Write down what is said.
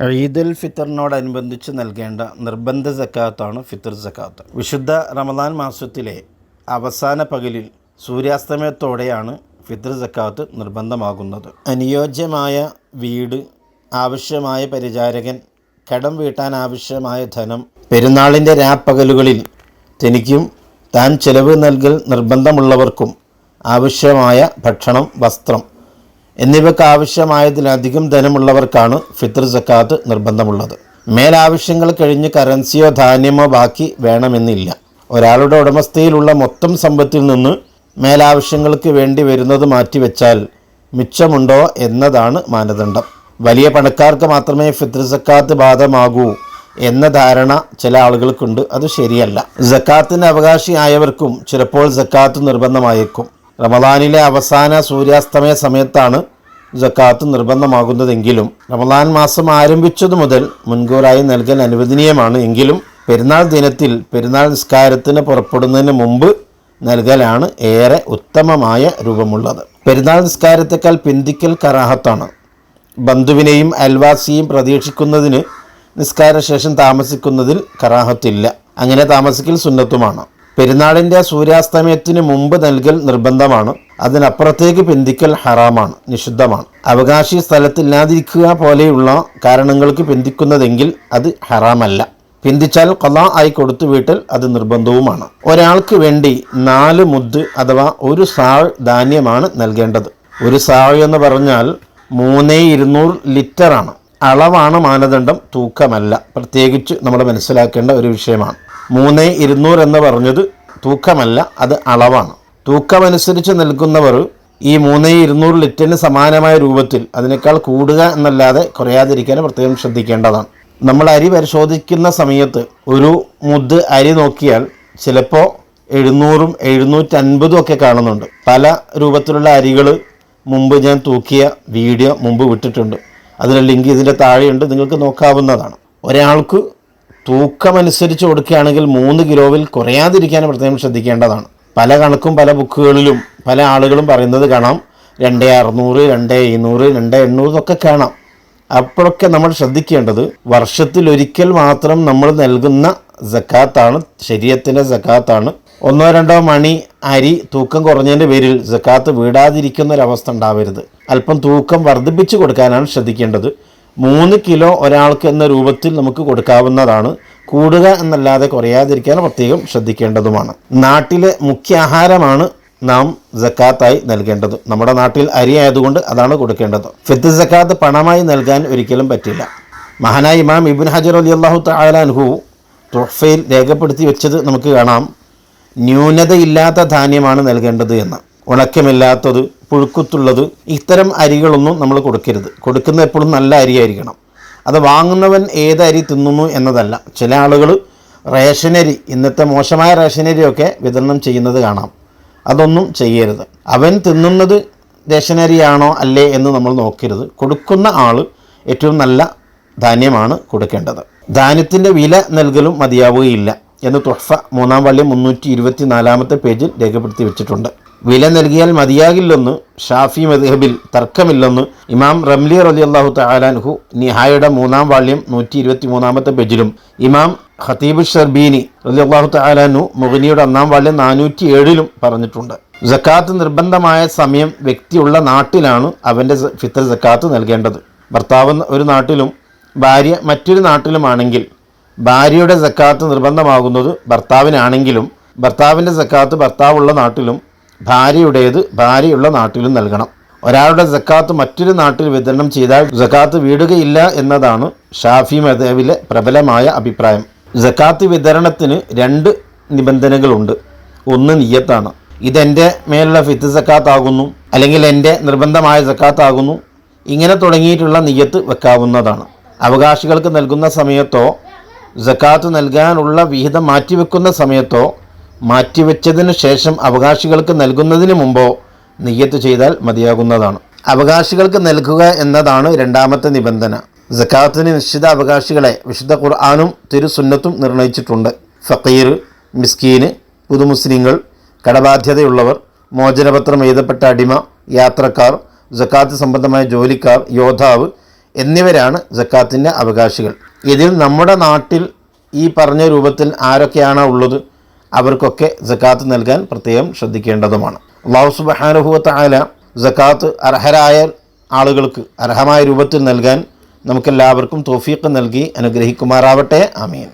ഈദുൽ ഫിത്തറിനോടനുബന്ധിച്ച് നൽകേണ്ട നിർബന്ധ സക്കാത്താണ് ഫിത്തർ സക്കാത്ത്. വിശുദ്ധ റമദാൻ മാസത്തിലെ അവസാന പകലിൽ സൂര്യാസ്തമയത്തോടെയാണ് ഫിത്തർ സക്കാത്ത് നിർബന്ധമാകുന്നത്. അനുയോജ്യമായ വീട് ആവശ്യമായ പരിചാരകൻ കടം വീട്ടാൻ ആവശ്യമായ ധനം പെരുന്നാളിന്റെ രാപ്പകലുകളിൽ തനിക്കും താൻ ചെലവ് നൽകൽ നിർബന്ധമുള്ളവർക്കും ആവശ്യമായ ഭക്ഷണം വസ്ത്രം എന്നിവയ്ക്ക് ആവശ്യമായതിലധികം ധനമുള്ളവർക്കാണ് ഫിത്തർ സക്കാത്ത് നിർബന്ധമുള്ളത്. മേലാവശ്യങ്ങൾ കഴിഞ്ഞ് കറൻസിയോ ധാന്യമോ ബാക്കി വേണമെന്നില്ല. ഒരാളുടെ ഉടമസ്ഥയിലുള്ള മൊത്തം സമ്പത്തിൽ നിന്ന് മേലാവശ്യങ്ങൾക്ക് വേണ്ടി വരുന്നത് മാറ്റിവെച്ചാൽ മിച്ചമുണ്ടോ എന്നതാണ് മാനദണ്ഡം. വലിയ പണക്കാർക്ക് മാത്രമേ ഫിത്തർ സക്കാത്ത് ബാധമാകൂ എന്ന ധാരണ ചില ആളുകൾക്കുണ്ട്. അത് ശരിയല്ല. സക്കാത്തിന് അവകാശിയായവർക്കും ചിലപ്പോൾ സക്കാത്ത് നിർബന്ധമായേക്കും. റമദാനിലെ അവസാന സൂര്യാസ്തമയ സമയത്താണ് ജക്കാത്ത് നിർബന്ധമാകുന്നതെങ്കിലും റമദാൻ മാസം ആരംഭിച്ചതു മുതൽ മുൻകൂറായി നൽകൽ അനുവദനീയമാണ്. എങ്കിലും പെരുന്നാൾ ദിനത്തിൽ പെരുന്നാൾ നിസ്കാരത്തിന് പുറപ്പെടുന്നതിന് മുമ്പ് നൽകലാണ് ഏറെ ഉത്തമമായ രൂപമുള്ളത്. പെരുന്നാൾ നിസ്കാരത്തെക്കാൾ പിന്തിക്കൽ കറാഹത്താണ്. ബന്ധുവിനെയും അയൽവാസിയെയും പ്രതീക്ഷിക്കുന്നതിന് നിസ്കാരശേഷം താമസിക്കുന്നതിൽ കറാഹത്തില്ല. അങ്ങനെ താമസിക്കൽ സുന്നത്തുമാണ്. പെരുന്നാളിന്റെ സൂര്യാസ്തമയത്തിന് മുമ്പ് നൽകൽ നിർബന്ധമാണ്. അതിനപ്പുറത്തേക്ക് പിന്തിക്കൽ ഹറാമാണ് നിഷിദ്ധമാണ്. അവകാശി സ്ഥലത്തില്ലാതിരിക്കുക പോലെയുള്ള കാരണങ്ങൾക്ക് പിന്തിക്കുന്നതെങ്കിൽ അത് ഹറാമല്ല. പിന്തിച്ചാൽ കൊല ആയി കൊടുത്തു വീട്ടൽ അത് നിർബന്ധവുമാണ്. ഒരാൾക്ക് വേണ്ടി നാല് മുദ് അഥവാ ഒരു സാൾ ധാന്യമാണ് നൽകേണ്ടത്. ഒരു സാൾ എന്ന് പറഞ്ഞാൽ മൂന്നേ ഇരുന്നൂറ് ലിറ്ററാണ്. അളവാണ് മാനദണ്ഡം തൂക്കമല്ല. പ്രത്യേകിച്ച് നമ്മൾ മനസ്സിലാക്കേണ്ട ഒരു വിഷയമാണ്. മൂന്ന് ഇരുന്നൂറ് എന്ന് പറഞ്ഞത് തൂക്കമല്ല അത് അളവാണ്. തൂക്കമനുസരിച്ച് നൽകുന്നവർ ഈ മൂന്ന് ഇരുന്നൂറ് ലിറ്ററിന് സമാനമായ രൂപത്തിൽ അതിനേക്കാൾ കൂടുക എന്നല്ലാതെ കുറയാതിരിക്കാൻ പ്രത്യേകം ശ്രദ്ധിക്കേണ്ടതാണ്. നമ്മൾ അരി പരിശോധിക്കുന്ന സമയത്ത് ഒരു മുദ് അരി നോക്കിയാൽ ചിലപ്പോൾ എഴുന്നൂറും എഴുന്നൂറ്റൻപതും ഒക്കെ കാണുന്നുണ്ട്. പല രൂപത്തിലുള്ള അരികൾ മുമ്പ് ഞാൻ തൂക്കിയ വീഡിയോ മുമ്പ് വിട്ടിട്ടുണ്ട്. അതിന്റെ ലിങ്ക് ഇതിന്റെ താഴെയുണ്ട് നിങ്ങൾക്ക് നോക്കാവുന്നതാണ്. ഒരാൾക്ക് തൂക്കമനുസരിച്ച് കൊടുക്കുകയാണെങ്കിൽ മൂന്ന് കിലോവിൽ കുറയാതിരിക്കാൻ പ്രത്യേകം ശ്രദ്ധിക്കേണ്ടതാണ്. പല കണക്കും പല ബുക്കുകളിലും പല ആളുകളും പറയുന്നത് കാണാം. രണ്ട് അറുന്നൂറ് രണ്ട് എഴുന്നൂറ് രണ്ട് എണ്ണൂറ് ഒക്കെ കാണാം. അപ്പോഴൊക്കെ നമ്മൾ ശ്രദ്ധിക്കേണ്ടത് വർഷത്തിൽ ഒരിക്കൽ മാത്രം നമ്മൾ നൽകുന്ന ജക്കാത്താണ് ശരീരത്തിന്റെ ജക്കാത്താണ് ഒന്നോ രണ്ടോ മണി അരി തൂക്കം കുറഞ്ഞതിന്റെ പേരിൽ ജക്കാത്ത് വീടാതിരിക്കുന്ന ഒരവസ്ഥ ഉണ്ടാവരുത്. അല്പം തൂക്കം വർദ്ധിപ്പിച്ചു കൊടുക്കാനാണ് ശ്രദ്ധിക്കേണ്ടത്. മൂന്ന് കിലോ ഒരാൾക്ക് എന്ന രൂപത്തിൽ നമുക്ക് കൊടുക്കാവുന്നതാണ്. കൂടുക എന്നല്ലാതെ കുറയാതിരിക്കാൻ പ്രത്യേകം ശ്രദ്ധിക്കേണ്ടതുമാണ്. നാട്ടിലെ മുഖ്യ ആഹാരമാണ് നാം ജക്കാത്തായി നൽകേണ്ടത്. നമ്മുടെ നാട്ടിൽ അരി ആയതുകൊണ്ട് അതാണ് കൊടുക്കേണ്ടത്. ഫിത്ത് ജക്കാത്ത് പണമായി നൽകാൻ ഒരിക്കലും പറ്റില്ല. മഹാനായ ഇമാം ഇബിൻ ഹജർ അലി അള്ളാഹു താലാൻഹു തുഹഫയിൽ രേഖപ്പെടുത്തി വെച്ചത് നമുക്ക് കാണാം. ന്യൂനതയില്ലാത്ത ധാന്യമാണ് നൽകേണ്ടത് എന്ന്. ഉണക്കമില്ലാത്തത് പുഴുക്കുത്തുള്ളത് ഇത്തരം അരികളൊന്നും നമ്മൾ കൊടുക്കരുത്. കൊടുക്കുന്ന എപ്പോഴും നല്ല അരി ആയിരിക്കണം അത് വാങ്ങുന്നവൻ ഏത് അരി തിന്നുന്നു എന്നതല്ല. ചില ആളുകൾ റേഷനരി ഇന്നത്തെ മോശമായ റേഷനരിയൊക്കെ വിതരണം ചെയ്യുന്നത് കാണാം. അതൊന്നും ചെയ്യരുത്. അവൻ തിന്നുന്നത് റേഷനരിയാണോ അല്ലേ എന്ന് നമ്മൾ നോക്കരുത്. കൊടുക്കുന്ന ആൾ ഏറ്റവും നല്ല ധാന്യമാണ് കൊടുക്കേണ്ടത്. ധാന്യത്തിന്റെ വില നൽകലും മതിയാവുകയില്ല എന്ന് തുഹഫ മൂന്നാം വള്ളി മുന്നൂറ്റി ഇരുപത്തി നാലാമത്തെ പേജിൽ രേഖപ്പെടുത്തി വെച്ചിട്ടുണ്ട്. വില നൽകിയാൽ മതിയാകില്ലെന്ന് ഷാഫി മദ്ഹബിൽ തർക്കമില്ലെന്ന് ഇമാം റംലി റലി അള്ളാഹു തലാൻഹു നിഹായുടെ മൂന്നാം വാള്യം നൂറ്റി ഇരുപത്തി മൂന്നാമത്തെ പേജിലും ഇമാം ഖത്തീബ് ഷർബീനി റലി അള്ളാഹു തലാനു മുഗനിയുടെ ഒന്നാം വാള്യം നാനൂറ്റി ഏഴിലും പറഞ്ഞിട്ടുണ്ട്. ജക്കാത്ത് നിർബന്ധമായ സമയം വ്യക്തിയുള്ള നാട്ടിലാണ് അവന്റെ ഫിത്തർ ജക്കാത്ത് നൽകേണ്ടത്. ഭർത്താവ് ഒരു നാട്ടിലും ഭാര്യ മറ്റൊരു നാട്ടിലുമാണെങ്കിൽ ഭാര്യയുടെ ജക്കാത്ത് നിർബന്ധമാകുന്നത് ഭർത്താവിനാണെങ്കിലും ഭർത്താവിന്റെ ജക്കാത്ത് ഭർത്താവുള്ള നാട്ടിലും ഭാര്യയുടേത് ഭാര്യയുള്ള നാട്ടിലും നൽകണം. ഒരാളുടെ ജക്കാത്ത് മറ്റൊരു നാട്ടിൽ വിതരണം ചെയ്താൽ ജക്കാത്ത് വീടുകയില്ല എന്നതാണ് ഷാഫി മദേവിലെ പ്രബലമായ അഭിപ്രായം. ജക്കാത്ത് വിതരണത്തിന് രണ്ട് നിബന്ധനകളുണ്ട്. ഒന്ന് നിയ്യത്താണ് ഇതെന്റെ മേലുള്ള ഫിത്ത് ജക്കാത്താകുന്നു അല്ലെങ്കിൽ എന്റെ നിർബന്ധമായ ജക്കാത്താകുന്നു ഇങ്ങനെ തുടങ്ങിയിട്ടുള്ള നിയ്യത്ത് വെക്കാവുന്നതാണ്. അവകാശികൾക്ക് നൽകുന്ന സമയത്തോ ജക്കാത്ത് നൽകാനുള്ള വിഹിതം മാറ്റിവെക്കുന്ന സമയത്തോ മാറ്റിവെച്ചതിന് ശേഷം അവകാശികൾക്ക് നൽകുന്നതിന് മുമ്പോ നെയ്യത്ത് ചെയ്താൽ മതിയാകുന്നതാണ്. അവകാശികൾക്ക് നൽകുക എന്നതാണ് രണ്ടാമത്തെ നിബന്ധന. ജക്കാത്തിന് നിശ്ചിത അവകാശികളെ വിശുദ്ധ ഖുർആാനും തിരുസുന്നത്തും നിർണയിച്ചിട്ടുണ്ട്. ഫക്കീർ മിസ്കീന് പുതുമുസ്ലിങ്ങൾ കടബാധ്യതയുള്ളവർ മോചനപത്രം എഴുതപ്പെട്ട അടിമ യാത്രക്കാർ ജക്കാത്ത് സംബന്ധമായ ജോലിക്കാർ യോദ്ധാവ് എന്നിവരാണ് ജക്കാത്തിന്റെ അവകാശികൾ. ഇതിൽ നമ്മുടെ നാട്ടിൽ ഈ പറഞ്ഞ രൂപത്തിൽ ആരൊക്കെയാണ് ഉള്ളത്? അവർക്കൊക്കെ ജക്കാത്ത് നൽകാൻ പ്രത്യേകം ശ്രദ്ധിക്കേണ്ടതുമാണ്. അള്ളാഹു സുബഹാനുഭവത്ത് ആല ജക്കാത്ത് അർഹരായ ആളുകൾക്ക് അർഹമായ രൂപത്തിൽ നൽകാൻ നമുക്കെല്ലാവർക്കും തോഫീക്ക് നൽകി അനുഗ്രഹിക്കുമാറാവട്ടെ. ആമീൻ.